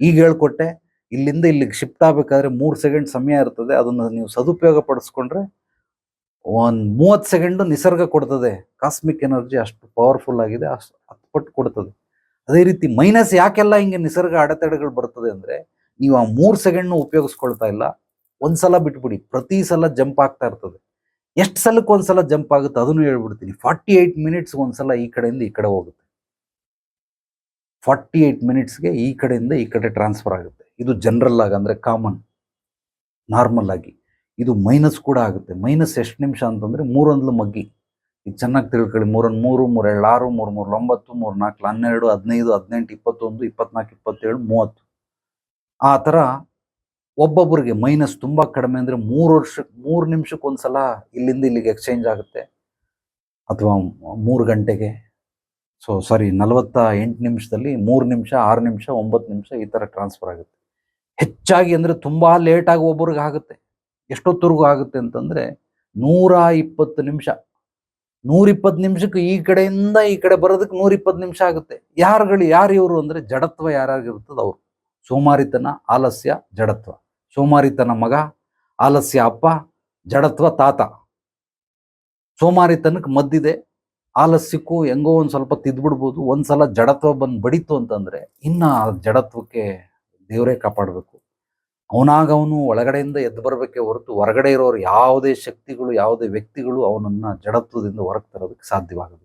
ಈಗ ಹೇಳ್ಕೊಟ್ಟೆ, ಇಲ್ಲಿಂದ ಇಲ್ಲಿಗೆ ಶಿಫ್ಟ್ ಆಗ್ಬೇಕಾದ್ರೆ ಮೂರು ಸೆಕೆಂಡ್ ಸಮಯ ಇರ್ತದೆ, ಅದನ್ನ ನೀವು ಸದುಪಯೋಗ ಪಡಿಸ್ಕೊಂಡ್ರೆ ಒಂದು ಮೂವತ್ತು ಸೆಕೆಂಡ್ ನಿಸರ್ಗ ಕೊಡ್ತದೆ. ಕಾಸ್ಮಿಕ್ ಎನರ್ಜಿ ಅಷ್ಟು ಪವರ್ಫುಲ್ ಆಗಿದೆ, ಅಷ್ಟು ಹತ್ತು ಪಟ್ಟು ಕೊಡ್ತದೆ. ಅದೇ ರೀತಿ ಮೈನಸ್ ಯಾಕೆಲ್ಲ ಹಿಂಗೆ ನಿಸರ್ಗ ಅಡೆತಡೆಗಳು ಬರ್ತದೆ ಅಂದ್ರೆ, ನೀವು ಆ ಮೂರು ಸೆಕೆಂಡ್ ಉಪಯೋಗಿಸ್ಕೊಳ್ತಾ ಇಲ್ಲ ಒಂದ್ಸಲ ಬಿಟ್ಬಿಡಿ, ಪ್ರತಿ ಸಲ ಜಂಪ್ ಆಗ್ತಾ ಇರ್ತದೆ. ಎಷ್ಟು ಸಲಕ್ಕೆ ಒಂದ್ಸಲ ಜಂಪ್ ಆಗುತ್ತೆ, ಅದನ್ನು ಹೇಳ್ಬಿಡ್ತೀನಿ. ಫಾರ್ಟಿ ಏಯ್ಟ್ ಮಿನಿಟ್ಸ್ ಒಂದ್ಸಲ ಈ ಕಡೆಯಿಂದ ಈ ಕಡೆ ಹೋಗುತ್ತೆ. ಫಾರ್ಟಿ ಏಯ್ಟ್ ಮಿನಿಟ್ಸ್ಗೆ ಈ ಕಡೆಯಿಂದ ಈ ಕಡೆ ಟ್ರಾನ್ಸ್ಫರ್ ಆಗುತ್ತೆ. ಇದು ಜನರಲ್ ಆಗಿ ಅಂದರೆ ಕಾಮನ್ ನಾರ್ಮಲ್ ಆಗಿ. ಇದು ಮೈನಸ್ ಕೂಡ ಆಗುತ್ತೆ. ಮೈನಸ್ ಎಷ್ಟು ನಿಮಿಷ ಅಂತಂದರೆ ಮೂರೊಂದ್ಲು ಮಗ್ಗಿ. ಇದು ಚೆನ್ನಾಗಿ ತಿಳ್ಕೊಳ್ಳಿ. ಮೂರೊಂದು ಮೂರು, ಮೂರೆರಡು, ಆರು, ಮೂರು ಮೂರು, ಒಂಬತ್ತು, ಮೂರು, ನಾಲ್ಕು, ಹನ್ನೆರಡು, ಹದಿನೈದು, ಹದಿನೆಂಟು, ಇಪ್ಪತ್ತೊಂದು, ಇಪ್ಪತ್ನಾಲ್ಕು, ಇಪ್ಪತ್ತೇಳು, ಮೂವತ್ತು. ಆ ಥರ ಒಬ್ಬೊಬ್ಬರಿಗೆ ಮೈನಸ್ ತುಂಬ ಕಡಿಮೆ ಅಂದರೆ ಮೂರು ವರ್ಷಕ್ಕೆ ಮೂರು ನಿಮಿಷಕ್ಕೆ ಒಂದ್ಸಲ ಇಲ್ಲಿಂದ ಇಲ್ಲಿಗೆ ಎಕ್ಸ್ಚೇಂಜ್ ಆಗುತ್ತೆ. ಅಥವಾ ಮೂರು ಗಂಟೆಗೆ. ಸೊ ಸಾರಿ ನಲವತ್ತ ಎಂಟು ನಿಮಿಷದಲ್ಲಿ ಮೂರು ನಿಮಿಷ, ಆರು ನಿಮಿಷ, ಒಂಬತ್ತು ನಿಮಿಷ ಈ ಥರ ಟ್ರಾನ್ಸ್ಫರ್ ಆಗುತ್ತೆ. ಹೆಚ್ಚಾಗಿ ಅಂದರೆ ತುಂಬ ಲೇಟಾಗಿ ಒಬ್ಬರಿಗೆ ಆಗುತ್ತೆ. ಎಷ್ಟೊತ್ತವರೆಗೂ ಆಗುತ್ತೆ ಅಂತಂದರೆ ನೂರ ಇಪ್ಪತ್ತು ನಿಮಿಷ. ನೂರಿಪ್ಪತ್ತು ನಿಮಿಷಕ್ಕೆ ಈ ಕಡೆಯಿಂದ ಈ ಕಡೆ ಬರೋದಕ್ಕೆ ನೂರಿಪ್ಪತ್ತು ನಿಮಿಷ ಆಗುತ್ತೆ. ಯಾರುಗಳು ಯಾರು ಇವರು ಅಂದರೆ ಜಡತ್ವ ಯಾರ್ಯಾರಿರ್ತದೆ ಅವರು. ಸೋಮಾರಿತನ, ಆಲಸ್ಯ, ಜಡತ್ವ. ಸೋಮಾರಿತನ ಮಗ, ಆಲಸ್ಯ ಅಪ್ಪ, ಜಡತ್ವ ತಾತ. ಸೋಮಾರಿತನಕ್ಕೆ ಮದ್ದಿದೆ. ಆಲಸ್ಯಕ್ಕೂ ಹೆಂಗೋ ಒಂದು ಸ್ವಲ್ಪ ತಿದ್ಬಿಡ್ಬೋದು, ಒಂದ್ಸಲ ಜಡತ್ವ ಬಂದು ಬಡಿತು ಅಂತಂದ್ರೆ ಇನ್ನ ಆ ಜಡತ್ವಕ್ಕೆ ದೇವರೇ ಕಾಪಾಡಬೇಕು. ಅವನಾಗ ಅವನು ಒಳಗಡೆಯಿಂದ ಎದ್ದು ಬರಬೇಕೆ ಹೊರತು ಹೊರಗಡೆ ಇರೋರು ಯಾವುದೇ ಶಕ್ತಿಗಳು, ಯಾವುದೇ ವ್ಯಕ್ತಿಗಳು ಅವನನ್ನ ಜಡತ್ವದಿಂದ ಹೊರಗೆ ತರೋದಕ್ಕೆ ಸಾಧ್ಯವಾಗದು.